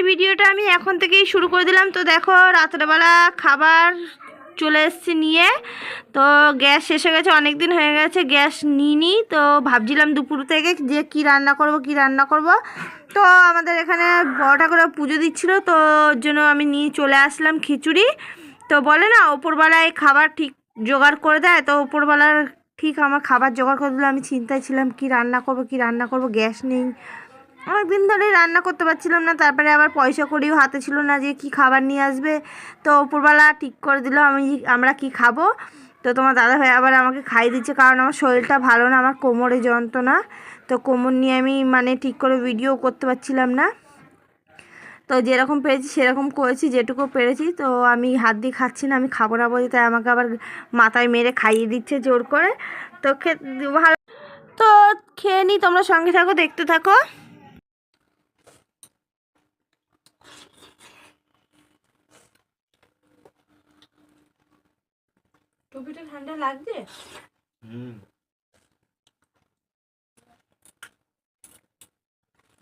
এই ভিডিওটা আমি এখন থেকেই শুরু করে দিলাম। তো দেখো, রাত্রেবেলা খাবার চলে এসেছি নিয়ে। তো গ্যাস শেষ হয়ে গেছে অনেক দিন হয়ে গেছে, গ্যাস নিইনি। তো ভাবছিলাম দুপুর থেকে যে কি রান্না করব, কি রান্না করব। তো আমাদের এখানে বড় ঠাকুরের পুজো দিচ্ছিল, তো ওর জন্য আমি নিয়ে চলে আসলাম খিচুড়ি। তো বলে না, ওপরবেলায় খাবার ঠিক জোগাড় করে দেয়। তো ওপরবেলার ঠিক আমার খাবার জোগাড় করে দিল। আমি চিন্তায় ছিলাম, কি রান্না করব, কি রান্না করব, গ্যাস নেই। অনেকদিন ধরে রান্না করতে পারছিলাম না, তারপরে আবার পয়সা করিও হাতে ছিল না যে কি খাবার নিয়ে আসবে। তো উপরবেলা ঠিক করে দিল, আমি আমরা কি খাব? তো তোমার দাদা ভাই আবার আমাকে খাইয়ে দিচ্ছে, কারণ আমার শরীরটা ভালো না, আমার কোমরে যন্ত্রণা। তো কোমর নিয়ে আমি মানে ঠিক করে ভিডিও করতে পারছিলাম না। তো যেরকম পেরেছি সেরকম করেছি, যেটুকু পেরেছি। তো আমি হাত দিয়ে খাচ্ছি না, আমি খাব না বলি তাই আমাকে আবার মাথায় মেরে খাইয়ে দিচ্ছে জোর করে। তো খে ভালো তো খেয়ে নিই তোমরা সঙ্গে থাকো, দেখতে থাকো। টুপিটা ঠান্ডা লাগছে হুম।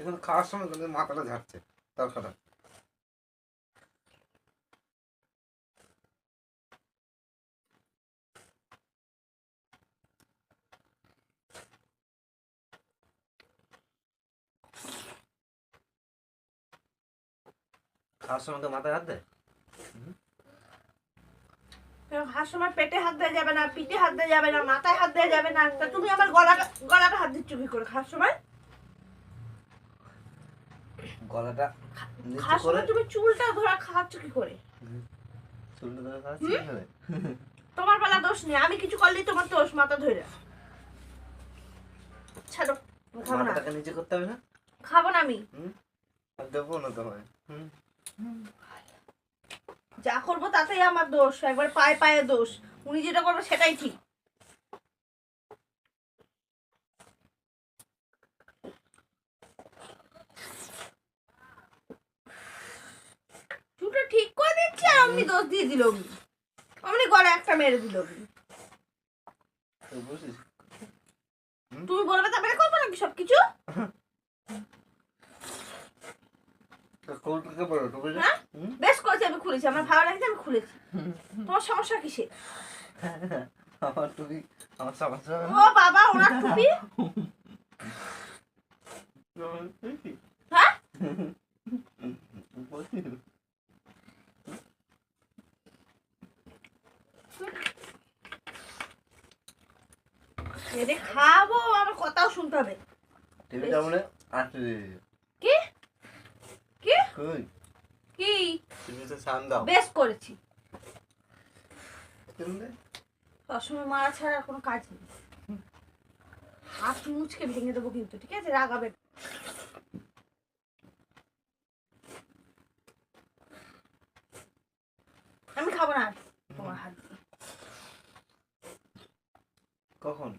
এখন খাওয়ার সময় কিন্তু মাথাটা ঝাড়ছে তরকাটা। খাওয়ার সময় তো মাথায় হাত দেয় পেটে হাত দেওয়া যাবে না পিঠে হাত দেওয়া যাবে না মাথায় হাত দেওয়া যাবে না। তা তুমি আমার গলা গলাটা হাত দিচ্ছ কি করে খাওয়ার সময় গলাটা খাওয়ার সময় তুমি চুলটা ধরা খাওয়াচ্ছ কি করে। চুলটা ধরে খাওয়াচ্ছি কীভাবে? তোমার বেলা দোষ নেই আমি কিছু করলেই তোমার দোষ মাথা ধরে। ছাড়ো খাব না। নিচে করতে হবে না? খাব না আমি। দেবো না তোমায়। হুম। যা করব তাতেই আমার দোষ একবার পায়ে পায়ে দোষ। উনি যেটা করবে সেটাই ঠিক। চুলটা ঠিক করে দিচ্ছি আর অমনি দোষ দিয়ে দিল অমনি গলা একটা মেরে দিল তুমি বলবে তারপরে করব নাকি সবকিছু তো কোলটাকে বলো টুপিটা হ্যাঁ? হুম বেশ করেছি আমি খুলেছি আমার ভালো লাগছে আমি খুলেছি। তোমার সমস্যা কিসে আমার টুপি আমার সমস্যা ও বাবা ওনার টুপি হ্যাঁ? খাব আমার কথাও শুনতে হবে। টিভিটা মনে আটকে দিয়ে কি কি? টিভিতে সান দাও বেশ করেছি? মারা ছাড়া আর কোনো কাজ নেই। হাত মুচকে ভেঙে দেবো কিন্তু ঠিক আছে? রাগাবে আমি খাব না তোমার হাত কখন?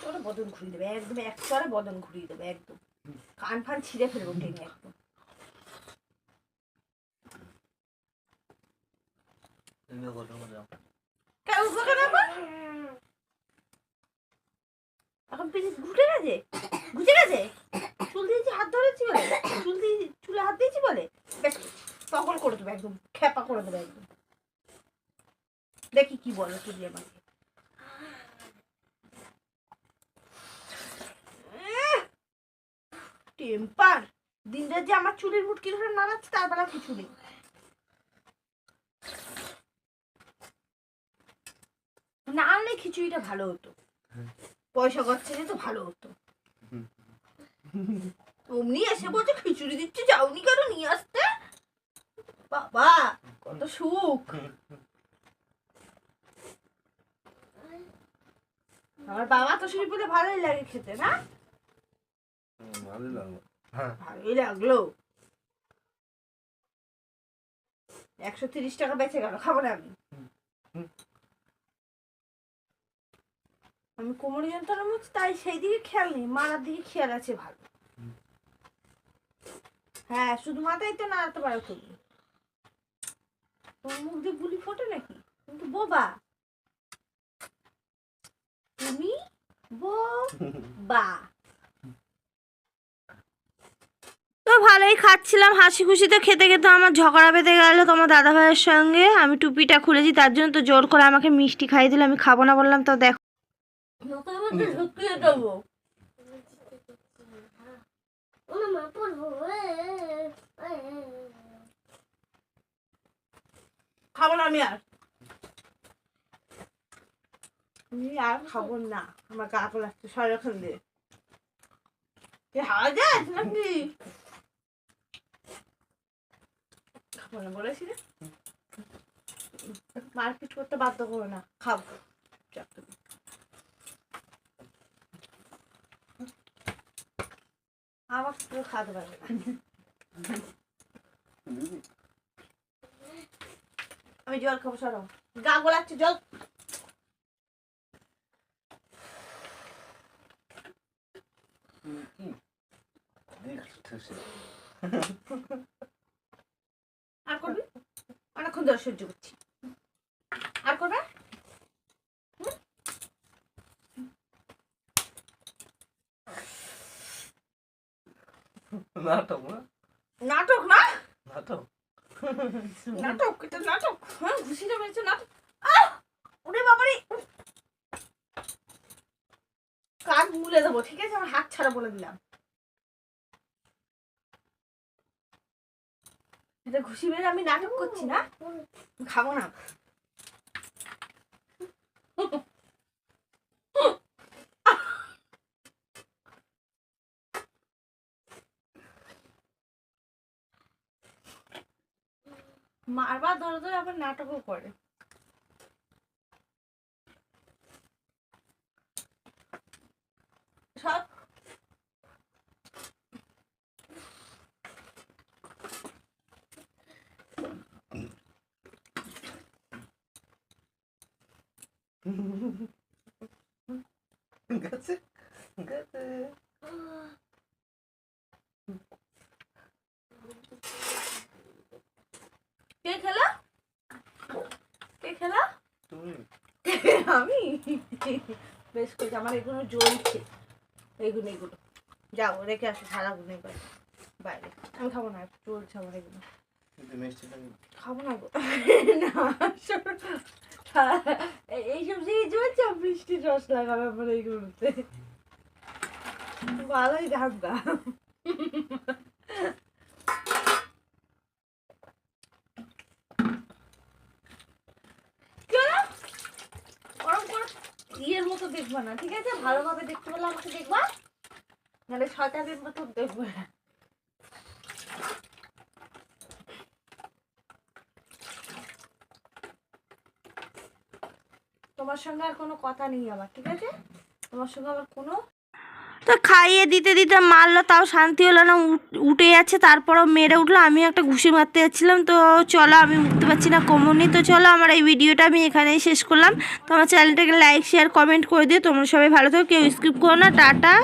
তোরা বদন ঘুরিয়ে দেবে একদম এক চড়ে বদন ঘুরিয়ে দেবে একদম। কান ফান ছিঁড়ে ফেলব টেনে একদম এখন এখন ঘুটে গেছে ঘুচে গেছে চুল দিয়েছি হাত ধরেছি বলে চুল দিয়ে চুলে হাত দিয়েছি বলে বেশ তখন করে দেবে একদম খেপা করে দেবে একদম দেখি কি বলো তুমি আমাকে টেম্পার। দিনটা যে আমার চুলের মুটকি ধরে নাড়াচ্ছে, তার বেলা কিছু নেই। না আনলে খিচুড়িটা ভালো হতো। পয়সা গচ্ছে তো ভালো হতো। অমনি এসে বলছে, খিচুড়ি দিচ্ছে, যাওনি কেন নিয়ে আসতে? বাবা, কত সুখ। আমার বাবা তো শুনি বলে ভালোই লাগে খেতে, না? ভালোই লাগল। হ্যাঁ। ভালোই লাগল। একশো তিরিশ টাকা বেঁচে গেল, খাব না আমি। আমি কোমরে যন্ত্রণা হচ্ছে, তাই সেই দিকে খেয়াল নেই, মারার দিকে খেয়াল আছে ভালো। হ্যাঁ শুধু মাথায় তো নাড়াতে পারো তুমি। তোমার মুখ দিয়ে বুলি ফোটে নাকি? তুমি বোবা। তুমি বোবা। খাচ্ছিলাম হাসি খুশিতে খেতে খেতে আমার ঝগড়া বেঁধে গেল তোমার দাদা ভাইয়ের সঙ্গে। আমি টুপিটা খুলেছি, তার জন্য তো জোর করে আমাকে মিষ্টি খাইয়ে দিল, আমি খাব না বললাম, তো দেখো। খাব না, আমি আর। আমি আর খাব না, আমার গা লাগছে সর এখান দিয়ে। হাওয়া যাস নাকি? খাব না বলেছি রে মারপিট করতে বাধ্য করো না খাব আমার আমি জল খাব, সরো। গা গোলাচ্ছে, জল। আর করবি? অনেকক্ষণ ধরে সহ্য করছি। আর করবে? নাটক না? নাটক না? নাটক? নাটক এটা নাটক। হ্যাঁ ঘুষিটা মেরেছে নাটক। ওরে বাবারে! কান মুলে দেবো ঠিক আছে? আমার হাত ছাড়া বলে দিলাম। ঘুষি মেরে আমি নাটক করছি না? খাব না। মারবার ধরে ধরে আবার নাটকও করে। সব গেছে গেছে কে খেলা? কে খেলা? তুমি আমি? বেশ করে আমার এগুলো জ্বলছে। এগুলো এগুলো। যাও রেখে আসো সারাগুলো এবার। বাইরে। আমি খাব না চলছে আমার এগুলো। খাবি? না গো। না এইসব জিনিস চলছে বৃষ্টির রস লাগাবে আমার এইগুলোতে। ভালোই গান ইয়ের মতো দেখবা না, ঠিক আছে? ভালোভাবে দেখতে পেলে আমাকে দেখবা। নাহলে শয়তানের মতো দেখবে তোমার সঙ্গে আর কোনো কথা নেই আমার, ঠিক আছে? তোমার সঙ্গে আমার কোনো তো খাইয়ে দিতে দিতে মারলো, তাও শান্তি হলো না, উঠ- যাচ্ছে, তারপরও মেরে উঠল আমি একটা ঘুষি মারতে যাচ্ছিলাম, তো চলো, আমি উঠতে পারছি না কমনি তো চলো, আমার এই ভিডিওটা আমি এখানেই শেষ করলাম। তো আমার চ্যানেলটাকে লাইক শেয়ার কমেন্ট করে দিও, তোমরা সবাই ভালো থাকো, কেউ স্কিপ করো না, টাটা।